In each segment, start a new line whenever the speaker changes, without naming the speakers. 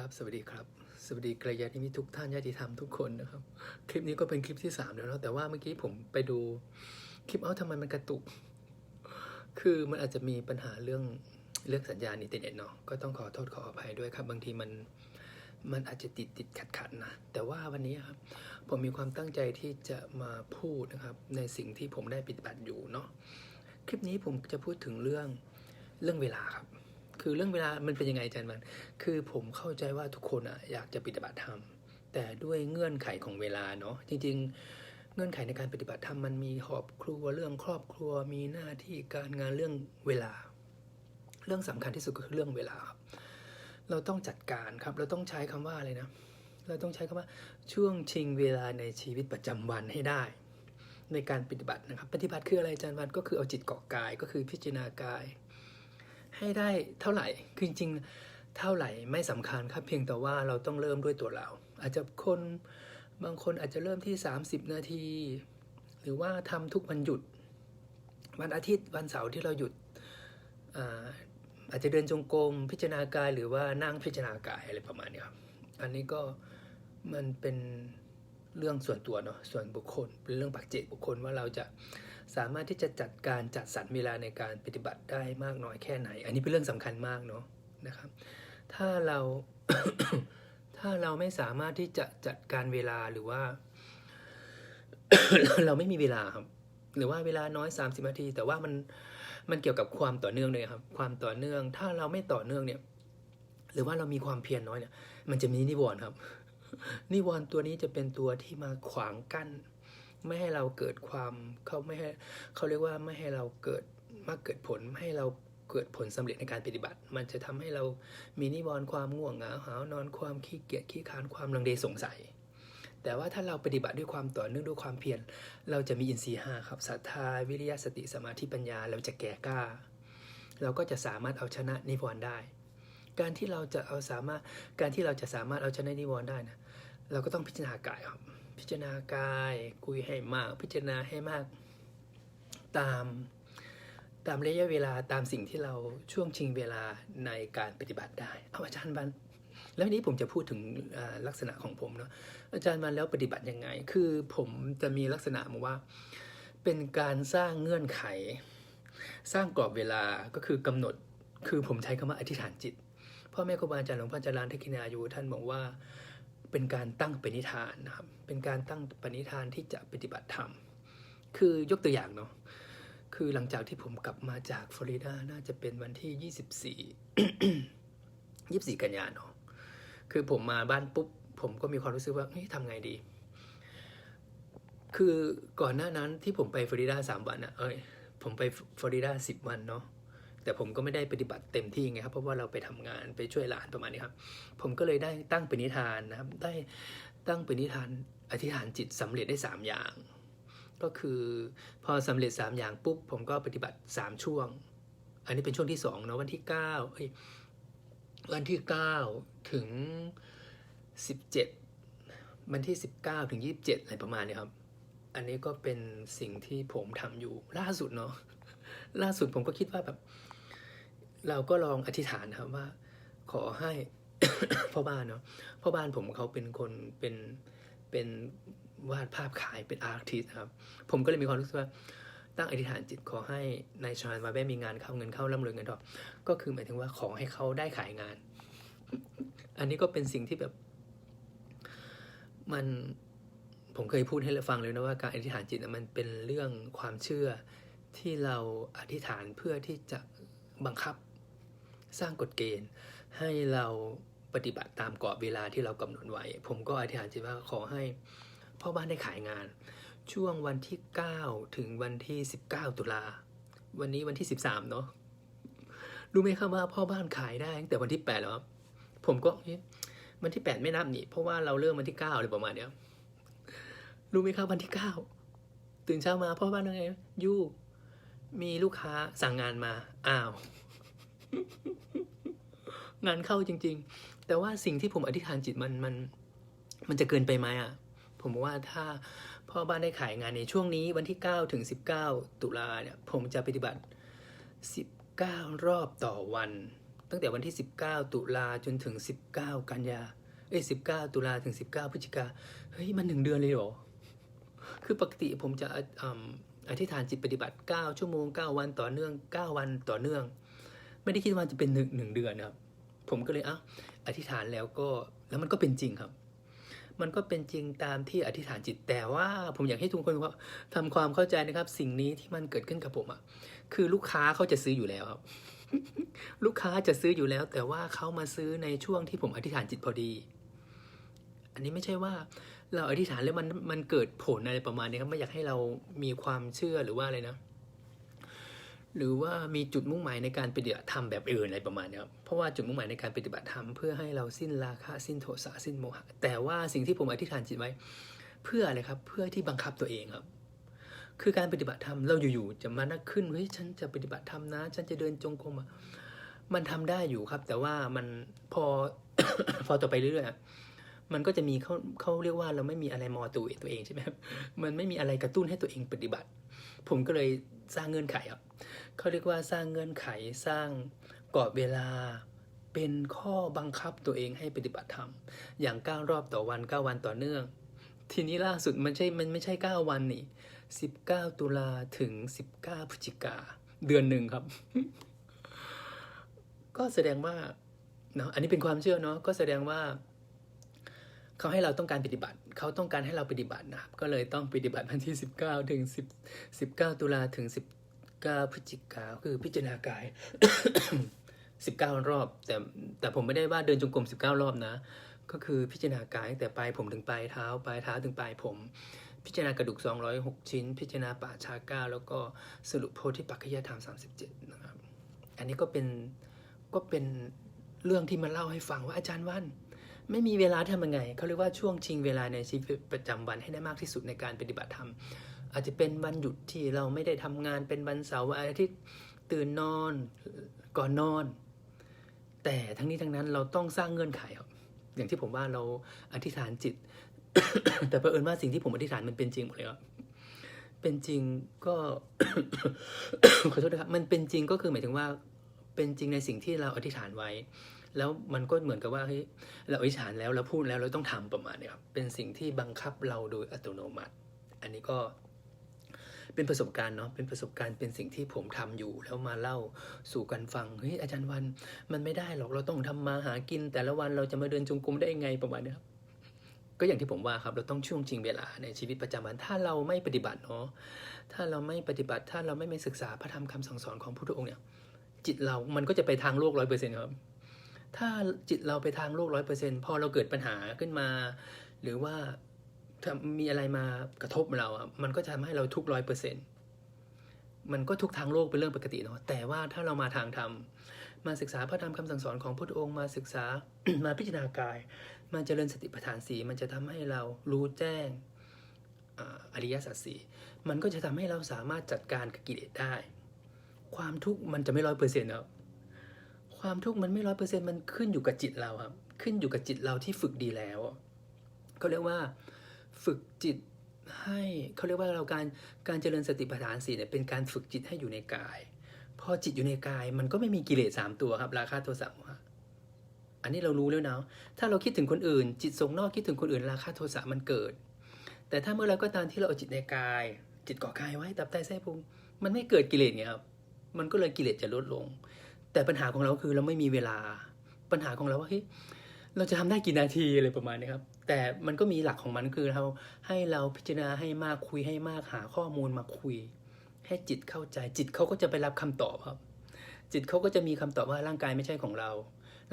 ครับ สวัสดีครับ สวัสดีกัลยาณมิทุกท่านญาติธรรมทุกคนนะครับ คลิปนี้ก็เป็นคลิปที่สามแล้วเนาะแต่ว่าเมื่อกี้ผมไปดูคลิปเอ้าทำไมมันกระตุก คือมันอาจจะมีปัญหาเรื่องเรื่องสัญญาณอินเทอร์เน็ตเนาะก็ต้องขอโทษขออภัยด้วยครับ บางทีมันมันอาจจะติดติดขัดขัดนะ แต่ว่าวันนี้ครับผมมีความตั้งใจที่จะมาพูดนะครับ ในสิ่งที่ผมได้ปฏิบัติอยู่เนาะคลิปนี้ผมจะพูดถึงเรื่องเรื่องเวลาครับ คือเรื่องเวลามันเป็นยังไงอาจารย์มัน คือผมเข้าใจว่าทุกคนอะอยากจะปฏิบัติธรรม แต่ด้วยเงื่อนไขของเวลาเนาะจริง ๆ เงื่อนไขในการปฏิบัติธรรมมันมีครอบครัวเรื่องครอบครัวมีหน้าที่การงานเรื่องเวลา เรื่องสำคัญที่สุดก็คือเรื่องเวลาครับเราต้องจัดการครับ เราต้องใช้คำว่าอะไรนะ เราต้องใช้คำว่าช่วงชิงเวลาในชีวิตประจำวันให้ได้ ในการปฏิบัตินะครับ ปฏิบัติคืออะไรอาจารย์วันก็คือเอาจิตเกาะกาย ก็คือพิจารณากาย ให้ได้เท่าไหร่ คือจริงๆเท่าไหร่ไม่สำคัญครับเพียงแต่ว่าเราต้องเริ่มด้วยตัวเรา อาจจะคนบางคนอาจจะเริ่มที่ 30 นาที หรือว่าทำทุกวันหยุด วันอาทิตย์วันเสาร์ที่เราหยุดอาอาจจะเดินจงกรมพิจารณากายหรือว่านั่งพิจารณากายอะไรประมาณนี้ครับอันนี้ก็มันเป็นเรื่องส่วนตัวเนาะส่วนบุคคลเป็นเรื่องปัจเจกบุคคลว่าเราจะ สามารถที่จะจัดการจัดสรรเวลาในการปฏิบัติได้มากน้อยแค่ไหน อันนี้เป็นเรื่องสำคัญมากเนาะนะครับ ถ้าเราถ้าเราไม่สามารถที่จะจัดการเวลาหรือว่า เราไม่มีเวลาครับ หรือว่าเวลาน้อย 30นาที แต่ว่ามันมันเกี่ยวกับความต่อเนื่องเลยครับ ความต่อเนื่อง ถ้าเราไม่ต่อเนื่องเนี่ย หรือว่าเรามีความเพียรน้อยเนี่ย มันจะมีนิวรณ์ครับ นิวรณ์ตัวนี้จะเป็นตัวที่มาขวางกั้น ไม่ให้เราเกิดความเขาไม่ให้เขาเรียกว่าไม่ให้เราเกิดมาเกิดผลไม่ให้เราเกิดผลสำเร็จในการปฏิบัติ มันจะทำให้เรามีนิวรณ์ความง่วงเหงาหานอนความขี้เกียจขี้ค้านความลังเลสงสัย แต่ว่าถ้าเราปฏิบัติด้วยความต่อเนื่องด้วยความเพียรเราจะมีอินทรีย์ห้าครับศรัทธาวิริยะสติสมาธิปัญญาเราจะแก่กล้า เราก็จะสามารถเอาชนะนิวรณ์ได้ การที่เราจะเอาสามารถการที่เราจะสามารถเอาชนะนิวรณ์ได้นะเราก็ต้องพิจารณากายครับ พิจารณากาย คุยให้มาก พิจารณาให้มาก ตามตามระยะเวลาตามสิ่งที่เราช่วงชิงเวลาในการปฏิบัติได้ เอาอาจารย์บัน แล้ววันนี้ผมจะพูดถึงลักษณะของผมเนาะอาจารย์บันแล้วปฏิบัติยังไง คือผมจะมีลักษณะมาว่า เป็นการสร้างเงื่อนไข สร้างกรอบเวลาก็คือกำหนด คือผมใช้คำว่าอธิษฐานจิตพ่อแม่ครูบาอาจารย์หลวงพ่อจารย์เทคินายุท่านบอกว่า เป็นการตั้งปณิธานนะครับ เป็นการตั้งปณิธานที่จะปฏิบัติธรรม คือยกตัวอย่างเนาะ คือหลังจากที่ผมกลับมาจากฟลอริดา น่าจะเป็นวันที่ 24 24 กันยาเนาะ คือผมมาบ้านปุ๊บ ผมก็มีความรู้สึกว่าเฮ้ยทำไงดี คือก่อนหน้านั้นที่ผมไปฟลอริดาสามวันอะเอ้ย ผมไปฟลอริดาสิบวันเนาะ แต่ผมก็ไม่ได้ปฏิบัติเต็มที่ไงครับเพราะว่าเราไปทำงานไปช่วยหลานประมาณนี้ครับ ผมก็เลยได้ตั้งปณิธานนะครับ ได้ตั้งปณิธานอธิษฐานจิตสำเร็จได้สามอย่าง ก็คือพอสำเร็จสามอย่างปุ๊บผมก็ปฏิบัติสามช่วง อันนี้เป็นช่วงที่สองเนาะวันที่เก้าเอ้ยวันที่เก้าถึงสิบเจ็ดวันที่สิบเก้าถึงยี่สิบเจ็ดอะไรประมาณนี้ครับ อันนี้ก็เป็นสิ่งที่ผมทำอยู่ล่าสุดเนาะล่าสุดผมก็คิดว่าแบบ เราก็ลองอธิษฐานนะครับว่า ขอให้พ่อบ้านเนาะพ่อบ้านผมเขาเป็นคนเป็นเป็นวาดภาพขายเป็นอาร์ติสครับ ผมก็เลยมีความรู้สึกว่าตั้งอธิษฐานจิตขอให้นายชานมาแม่มีงานเข้าเงินเข้าร่ำรวยเงินทองก็คือหมายถึงว่าขอให้เขาได้ขายงาน อันนี้ก็เป็นสิ่งที่แบบ มันผมเคยพูดให้เราฟังเลยนะว่าการอธิษฐานจิตมันเป็นเรื่องความเชื่อที่เราอธิษฐานเพื่อที่จะบังคับ สร้างกฎเกณฑ์ ให้เราปฏิบัติตามกรอบเวลาที่เรากำหนดไว้ ผมก็อธิษฐานจิตว่าขอให้พ่อบ้านได้ขายงาน ช่วงวันที่ 9 ถึงวันที่ 19 ตุลา วันนี้วันที่ 13 เนาะรู้ไหมครับว่าพ่อบ้านขายได้ตั้งแต่วันที่ 8 แล้วครับผมก็วันที่ 8 ไม่นับนี่ เพราะว่าเราเริ่มวันที่ 9อะไรประมาณเนี้ยรู้ไหมครับวันที่ 9 ตื่นเช้ามาพ่อบ้านว่าไงยู่มีลูกค้าสั่งงานมา อ้าว งานเข้าจริง ๆ แต่ว่าสิ่งที่ผมอธิษฐานจิตมันมันมันจะเกินไปไหมอะ ผมว่าถ้าพ่อบ้านได้ขายงานในช่วงนี้วันที่ 9 ถึง 19 ตุลาเนี่ย ผมจะปฏิบัติ 19 รอบต่อวัน ตั้งแต่วันที่ 19 ตุลาจนถึง 19 กันยา เอ้ย19 ตุลาถึง 19 พฤศจิกา เฮ้ย มันหนึ่งเดือนเลยเหรอ คือปกติผมจะอธิษฐานจิตปฏิบัติ 9 ชั่วโมง 9 วันต่อเนื่อง 9 วันต่อเนื่อง ไม่ได้คิดว่าจะเป็นหนึ่งหนึ่งเดือนครับ ผมก็เลยอะอธิษฐานแล้วก็แล้วมันก็เป็นจริงครับ มันก็เป็นจริงตามที่อธิษฐานจิตแต่ว่าผมอยากให้ทุกคนว่าทำความเข้าใจนะครับ สิ่งนี้ที่มันเกิดขึ้นกับผมอะคือลูกค้าเขาจะซื้ออยู่แล้วครับ ลูกค้าจะซื้ออยู่แล้ว แต่ว่าเขามาซื้อในช่วงที่ผมอธิษฐานจิตพอดี อันนี้ไม่ใช่ว่าเราอธิษฐานแล้วมันมันเกิดผลอะไรประมาณนี้ครับไม่อยากให้เรามีความเชื่อหรือว่าอะไรนะ หรือว่ามีจุดมุ่งหมายในการปฏิบัติธรรมแบบอื่นอะไรประมาณนี้ครับ เพราะว่าจุดมุ่งหมายในการปฏิบัติธรรมเพื่อให้เราสิ้นราคะสิ้นโทสะสิ้นโมหะ แต่ว่าสิ่งที่ผมอธิษฐานจิตไว้ เพื่ออะไรครับ เพื่อที่บังคับตัวเองครับ คือการปฏิบัติธรรมเราอยู่ๆจะมานักขึ้นเฮ้ยฉันจะปฏิบัติธรรมนะ ฉันจะเดินจงกรมมันทำได้อยู่ครับ แต่ว่ามันพอพอต่อไปเรื่อยๆมันก็จะมีเขาเขาเรียกว่าเราไม่มีอะไรมอตัวตัวเองใช่ไหมครับมันไม่มีอะไรกระตุ้นให้ตัวเองปฏิบัติ ผมก็เลยสร้างเงื่อนไขครับ เขาเรียกว่าสร้างเงื่อนไขสร้างกรอบเวลาเป็นข้อบังคับตัวเองให้ปฏิบัติธรรม อย่างเก้ารอบต่อวันเก้าวันต่อเนื่อง ทีนี้ล่าสุดมันใช่มันไม่ใช่เก้าวันนี่สิบเก้าตุลาถึงสิบเก้าพฤศจิกา เดือนหนึ่งครับ ก็แสดงว่าเนาะอันนี้เป็นความเชื่อเนาะก็แสดงว่า เขาให้เราต้องการปฏิบัติ เขาต้องการให้เราปฏิบัตินะครับ ก็เลยต้องปฏิบัติวันที่ 19 ถึง10 19 ตุลาถึง 19พฤศจิกาคือพิจารณากาย 19 รอบ แต่แต่ผมไม่ได้ว่าเดินจงกรม 19 รอบนะ ก็คือพิจารณากายตั้งแต่ปลายผมถึงปลายเท้า ปลายเท้าถึงปลายผม พิจารณากระดูก 206 ชิ้น พิจารณาป่าชาก้าแล้วก็สรุปโพธิปัจจยธรรม 37 นะครับ อันนี้ก็เป็นก็เป็นเรื่องที่มาเล่าให้ฟังว่าอาจารย์วันไม่มีเวลาทำยังไง เขาเรียกว่าช่วงชิงเวลาในชีวิตประจำวันให้ได้มากที่สุดในการปฏิบัติธรรม อาจจะเป็นวันหยุดที่เราไม่ได้ทำงานเป็นวันเสาร์วันอาทิตย์ตื่นนอนก่อนนอน แต่ทั้งนี้ทั้งนั้นเราต้องสร้างเงื่อนไขครับอย่างที่ผมว่าเราอธิษฐานจิต แต่เผอิญว่าสิ่งที่ผมอธิษฐานมันเป็นจริงหมดเลยครับเป็นจริงก็ขอโทษนะครับมันเป็นจริงก็คือหมายถึงว่าเป็นจริงในสิ่งที่เราอธิษฐานไว้ แล้วมันก็เหมือนกับว่าเฮ้ยเราอธิษฐานแล้วเราพูดแล้วเราต้องทำประมาณนี้ครับเป็นสิ่งที่บังคับเราโดยอัตโนมัติ อันนี้ก็ เป็นประสบการณ์เนาะเป็นประสบการณ์เป็นสิ่งที่ผมทำอยู่ แล้วมาเล่าสู่กันฟังเฮ้ยอาจารย์วันมันไม่ได้หรอกเราต้องทำมาหากิน แต่ละวันเราจะมาเดินจงกรมได้ยังไงประมาณนี้ครับก็อย่างที่ผมว่าครับ เราต้องช่วงจริงเวลาในชีวิตประจำวันถ้าเราไม่ปฏิบัติเนาะถ้าเราไม่ปฏิบัติ ถ้าเราไม่ไม่ศึกษาพระธรรมคำสั่งสอนของพระพุทธองค์เนี่ย จิตเรามันก็จะไปทางโลกร้อยเปอร์เซ็นต์ครับ ถ้าจิตเราไปทางโลกร้อยเปอร์เซ็นต์พอเราเกิดปัญหาขึ้นมา หรือว่า มีอะไรมากระทบเราอะมันก็จะทำให้เราทุกร้อยเปอร์เซ็นต์มันก็ทุกทางโลกเป็นเรื่องปกติเนาะแต่ว่าถ้าเรามาทางธรรมมาศึกษาพระธรรมคำสั่งสอนของพระองค์มาศึกษามาพิจารณากาย มาเจริญสติปัฏฐานสีมันจะทำให้เรารู้แจ้งอริยสัจสี่มันก็จะทำให้เราสามารถจัดการกับกิเลสได้ ความทุกข์มันจะไม่ร้อยเปอร์เซ็นต์ครับความทุกข์มันไม่ร้อยเปอร์เซ็นต์มันขึ้นอยู่กับจิตเราครับ ขึ้นอยู่กับจิตเราที่ฝึกดีแล้วเขาเรียกว่า ฝึกจิตให้เขาเรียกว่าเราการการเจริญสติปัฏฐานสี่เนี่ยเป็นการฝึกจิตให้อยู่ในกาย พอจิตอยู่ในกายมันก็ไม่มีกิเลสสามตัวครับ ราคะโทสะโมหะอันนี้เรารู้แล้วนะถ้าเราคิดถึงคนอื่น จิตส่งนอกคิดถึงคนอื่นราคะโทสะมันเกิด แต่ถ้าเมื่อไรก็ตามที่เราเอาจิตในกาย จิตเกาะกายไว้ตับไตไส้พุงมันไม่เกิดกิเลสไงครับมันก็เลยกิเลสจะลดลง แต่ปัญหาของเราคือเราไม่มีเวลาปัญหาของเราว่าเฮ้ยเราจะทำได้กี่นาทีอะไรประมาณนี้ครับ แต่มันก็มีหลักของมันคือเราให้เราพิจารณาให้มากคุยให้มากหาข้อมูลมาคุย ให้จิตเข้าใจ จิตเขาก็จะไปรับคำตอบครับ จิตเขาก็จะมีคำตอบว่าร่างกายไม่ใช่ของเรา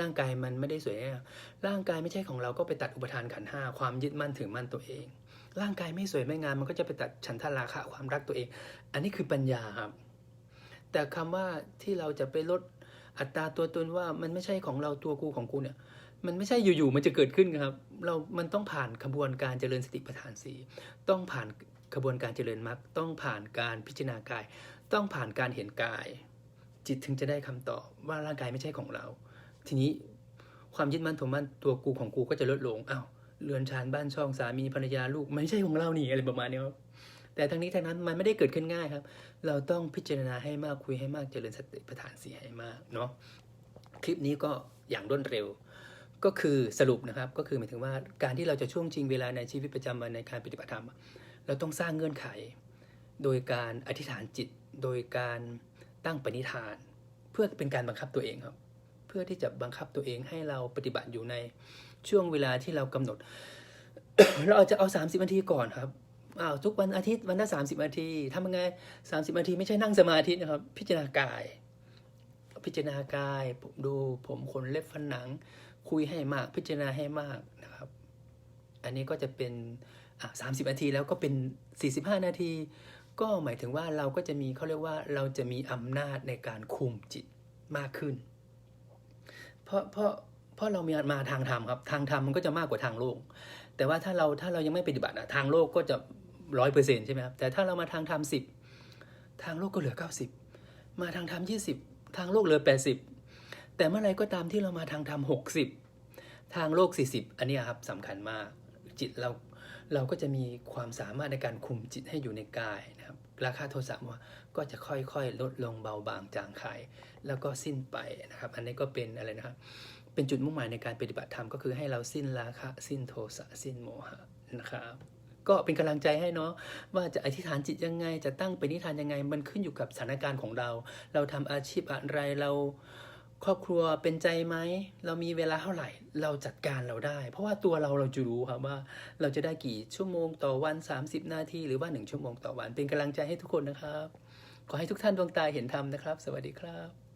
ร่างกายมันไม่ได้สวยงามร่างกายไม่ใช่ของเราก็ไปตัดอุปทานขันห้าความยึดมั่นถือมั่นตัวเอง ร่างกายไม่สวยไม่งามมันก็จะไปตัดฉันทราคะความรักตัวเอง อันนี้คือปัญญาครับ แต่คำว่าที่เราจะไปลดอัตราตัวตนว่ามันไม่ใช่ของเราตัวกูของกูเนี่ย มันไม่ใช่อยู่ๆมันจะเกิดขึ้นครับ เรา มันต้องผ่านขบวนการเจริญสติปัฏฐานสีต้องผ่านขบวนการเจริญมรรคต้องผ่านการพิจารณากาย ต้องผ่านการเห็นกาย จิตถึงจะได้คำตอบว่าร่างกายไม่ใช่ของเรา ทีนี้ความยึดมั่นถือมั่นตัวกูของกูก็จะลดลงอ้าวเรือนชานบ้านช่องสามีภรรยาลูกไม่ใช่ของเรานี่อะไรประมาณนี้ครับแต่ทั้งนี้ทั้งนั้นมันไม่ได้เกิดขึ้นง่ายครับ เราต้องพิจารณาให้มากคุยให้มากเจริญสติปัฏฐานสีให้มากเนาะคลิปนี้ก็อย่างรวดเร็ว ก็คือสรุปนะครับก็คือหมายถึงว่าการที่เราจะช่วงชิงเวลาในชีวิตประจำวันในการปฏิบัติธรรม เราต้องสร้างเงื่อนไข โดยการอธิษฐานจิต โดยการตั้งปณิธาน เพื่อเป็นการบังคับตัวเองครับ เพื่อที่จะบังคับตัวเองให้เราปฏิบัติอยู่ในช่วงเวลาที่เรากำหนด เราอาจจะเอา 30นาทีก่อนครับอ้าวทุกวันอาทิตย์วันละ30นาทีทำยังไง30นาทีไม่ใช่นั่งสมาธินะครับ พิจารณากาย พิจารณากายผมดูผมขนเล็บฟันหนัง คุยให้มาก พิจารณาให้มากนะครับ อันนี้ก็จะเป็นอะ30นาทีแล้วก็เป็น 45 นาที ก็หมายถึงว่าเราก็จะมีเขาเรียกว่าเราจะมีอำนาจในการคุมจิตมากขึ้น เพราะเพราะเพราะเรามีมาทางธรรมครับ ทางธรรมมันก็จะมากกว่าทางโลก แต่ว่าถ้าเราถ้าเรายังไม่ปฏิบัติทางโลกก็จะร้อยเปอร์เซ็นต์ใช่ไหมครับแต่ถ้าเรามาทางธรรมสิบทางโลกก็เหลือเก้าสิบมาทางธรรมยี่สิบทางโลกเหลือแปดสิบ แต่เมื่อไรก็ตามที่เรามาทางธรรมหกสิบทางโลกสี่สิบอันนี้ครับสำคัญมากจิตเราเราก็จะมีความสามารถในการคุมจิตให้อยู่ในกายนะครับ ราคาโทสะว่าก็จะค่อยๆ ลดลงเบาบางจางคายแล้วก็สิ้นไปนะครับ อันนี้ก็เป็นอะไรนะครับ เป็นจุดมุ่งหมายในการปฏิบัติธรรมก็คือให้เราสิ้นราคะสิ้นโทสะสิ้นโมหะนะครับ ก็เป็นกำลังใจให้เนาะว่าจะอธิษฐานจิตยังไง จะตั้งเปณิธานยังไง มันขึ้นอยู่กับสถานการณ์ของเรา เราทำอาชีพอะไรเรา ครอบครัวเป็นใจไหม เรามีเวลาเท่าไหร่ เราจัดการเราได้ เพราะว่าตัวเราเราจะรู้ครับว่า เราจะได้กี่ชั่วโมงต่อวัน 30 นาทีหรือว่า 1 ชั่วโมงต่อวัน เป็นกำลังใจให้ทุกคนนะครับ ขอให้ทุกท่านดวงตาเห็นธรรมนะครับ สวัสดีครับ